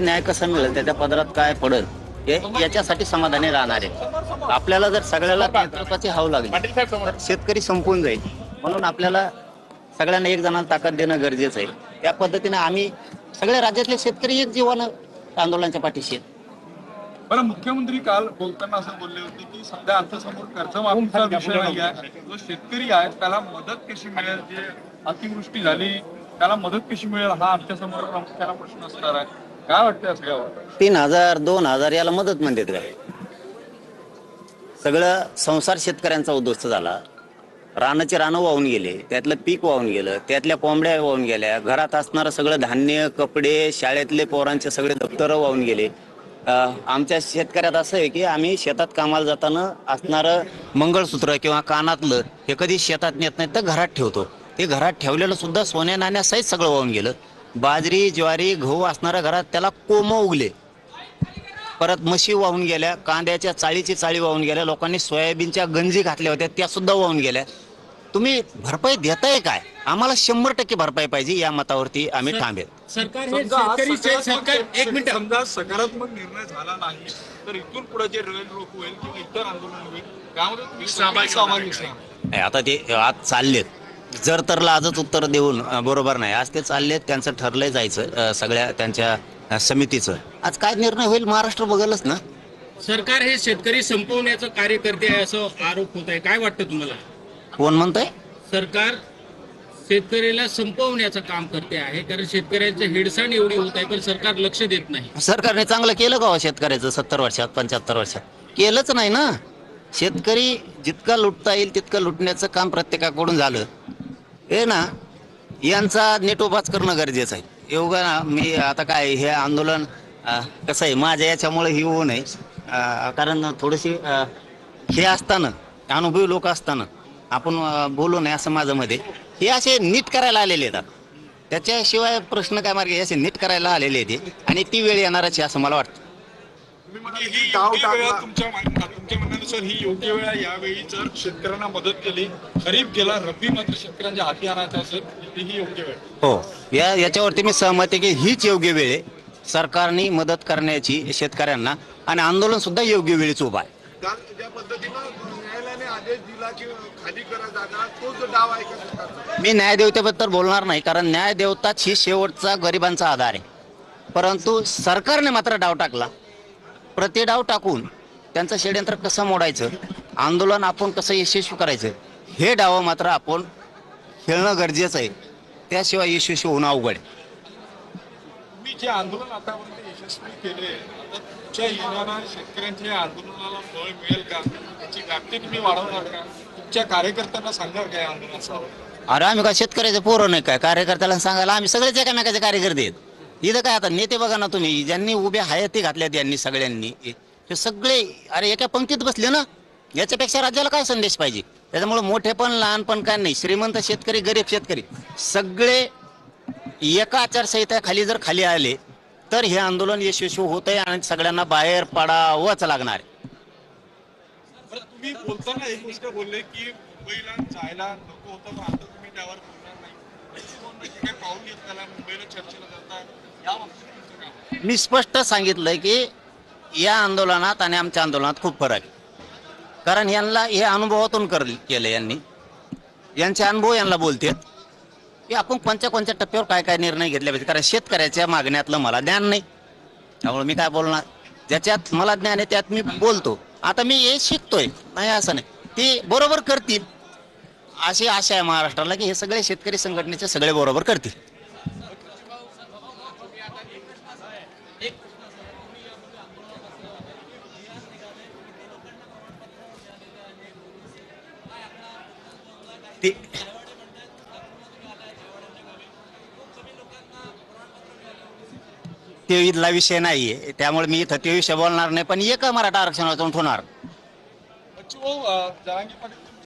न्याय कसा मिळेल? त्याच्या पदरात काय पडेल? हे याच्यासाठी समाधानी राहणार. आहे आपल्याला जर सगळ्याला नेतृत्वाची हाव लागली तर शेतकरी संपून जाईल. म्हणून आपल्याला सगळ्यांना एक जणांना ताकद देणं गरजेचं आहे. त्या पद्धतीने आम्ही सगळ्या राज्यातले शेतकरी एक जीवन आंदोलनाच्या पाठीशी आहेत. बरं मुख्यमंत्री काल बोलताना असं बोलले होते की सध्या आमच्यासमोर कर्जमाफीचा विषय नाही आहे जो शेतकरी आहे त्याला मदत कशी मिळेल? जे अतिवृष्टी झाली त्याला मदत कशी मिळेल? हा आमच्यासमोर प्रामुख्याने प्रश्न असणार आहे. काय वाटतं तीन हजार दोन हजार याला मदत म्हणतात काय सगळं संसार शेतकऱ्यांचा उद्ध्वस्त झाला. रानाचे रानं वाहून गेले त्यातलं पीक वाहून गेलं त्यातल्या कोंबड्या वाहून गेल्या घरात असणारं सगळं धान्य कपडे शाळेतले पोरांचे सगळे दप्तरं वाहून गेले. अं, आमच्या शेतकऱ्यात असं आहे की आम्ही शेतात कामाला जाताना असणारं मंगळसूत्र किंवा कानातलं हे कधी शेतात नेत नाही तर घरात ठेवतो. ते घरात ठेवलेलं सुद्धा सोन्या नाण्यासहित सगळं वाहून गेलं. बाजरी ज्वारी गहू असणाऱ्या घरात त्याला कोम उगले. परत म्हशी वाहून गेल्या कांद्याच्या चाळीची चाळी वाहून गेल्या लोकांनी सोयाबीनच्या गंजी घातल्या होत्या त्या सुद्धा वाहून गेल्या. तुम्ही भरपाई देताय काय? आम्हाला शंभर टक्के भरपाई पाहिजे या मतावरती आम्ही थांबेल सरकार हे समजा आज शेतकरी सकारात्मक- सरकार एक मिनिट. समजा सकारात्मक निर्णय झाला नाही तर इथून पुढे जे रेल रोक होईल किंवा इतर आंदोलन होईल त्यामध्ये तुम्ही सहभागी आता ते आज चाललेत. जर तरला आजच उत्तर देऊन बरोबर नाही. आज ते चाललेत त्यांचं ठरलंय जायचं सगळ्या त्यांच्या समितीचं. आज काय निर्णय होईल महाराष्ट्र बघलच ना. सरकार हे शेतकरी संपवण्याचं कार्य करते आहे असं आरोप होत आहे. काय वाटतं तुम्हाला? कोण म्हणतंय? सरकार शेतकऱ्याला संपवण्याचं काम करते आहे. कारण शेतकऱ्यांचं हेडसाण एवढी होत आहे पण सरकार लक्ष देत नाही. सरकारने चांगलं केलं का हो शेतकऱ्याचं? सत्तर वर्षात पंच्याहत्तर वर्षात. केलंच नाही ना. शेतकरी जितका लुटता येईल तितकं लुटण्याचं काम प्रत्येकाकडून झालं. हे ना यांचा नेटोबाच करणं गरजेचं आहे. एवढं ना मी आता काय हे आंदोलन कसं आहे माझ्या याच्यामुळे ही होऊ नये. कारण थोडीशी हे असताना अनुभवी लोक असताना आपण बोलू नये असं माझं मध्ये हे असे नीट करायला आलेले आहेत त्याच्याशिवाय प्रश्न काय मार्ग हे असे नीट करायला आलेले आहेत. आणि ती वेळ येणारच आहे असं मला वाटतं. तुम्ही म्हणाल म्हणण्यानुसार ही योग्य वेळ आहे यावेळी जर शेतकऱ्यांना मदत केली खरीप गेला रब्बी मात्र शेतकऱ्यांच्या हाती आणायचं असेल तर ही योग्य वेळ. हो. या याच्यावरती मी सहमत आहे की हीच योग्य वेळ आहे. सरकारने मदत करण्याची शेतकऱ्यांना आणि आंदोलन सुद्धा योग्य वेळीच उभा आहे. काल ज्या पद्धतीनं न्यायालयाने आदेश दिला की खाली करा जागा तो जो डाव आहे का सरकारचा? मी न्यायदेवतेबद्दल बोलणार नाही कारण न्यायदेवताच ही शेवटचा गरिबांचा आधार आहे. परंतु सरकारने मात्र डाव टाकला. प्रति डाव टाकून त्यांचं षडयंत्र कसं मोडायचं? आंदोलन आपण कसं यशस्वी करायचं? हे डाव मात्र आपण खेळणं गरजेचं आहे. त्याशिवाय यशस्वी होणं अवघड तुम्ही जे आंदोलन आतापर्यंत यशस्वी केले तुमच्या येणाऱ्या शेतकऱ्यांच्या आंदोलनाला फळ मिळेल का? त्याची व्याप्ती तुम्ही वाढवणार का? तुमच्या कार्यकर्त्यांना सांगा काय आंदोलनाचं? अरे आम्ही काय शेतकऱ्याचे पोरं नाही काय? कार्यकर्त्याला सांगायला आम्ही सगळेच एकामेकाचे कार्यकर्ते आहेत. इथं काय आता नेते बघा ना तुम्ही ज्यांनी उभ्या हयाती घातल्यात यांनी सगळ्यांनी. हे सगळे अरे एका पंक्तीत बसले ना याच्यापेक्षा राज्याला काय संदेश पाहिजे? त्याच्यामुळे मोठे पण लहान पण काय नाही. श्रीमंत शेतकरी गरीब शेतकरी सगळे एका आचारसंहितेखाली जर खाली आले तर हे आंदोलन यशस्वी होत आहे आणि सगळ्यांना बाहेर पडावंच लागणार आहे. तुम्ही बोलताना एक गोष्ट बोलले की मुंबईला जायला नको होतं आता तुम्ही त्यावर बोलणार नाही. त्याच्यामुळे जे काही पाऊल घेतलेलं मुंबईला चर्चेला या? मी स्पष्ट सांगितलंय की या आंदोलनात आणि आमच्या आंदोलनात खूप फरक आहे. कारण यांना हे अनुभवातून कर केलं यांनी. यांचे अनुभव यांना बोलतात की आपण कोणत्या कोणत्या टप्प्यावर काय काय निर्णय घेतले पाहिजे? कारण शेतकऱ्याच्या मागण्यातलं मला ज्ञान नाही. त्यामुळे मी काय बोलणार? ज्याच्यात मला ज्ञान आहे त्यात मी बोलतो. आता मी हे शिकतोय. नाही असं नाही. ते बरोबर करतील. अशी आशा आहे महाराष्ट्राला की हे सगळे शेतकरी संघटनेचे सगळे बरोबर करतील. ते ते इथला विषय नाहीये. त्यामुळे मी इथं ते विषय बोलणार नाही पण एक मराठा आरक्षणातून होणार.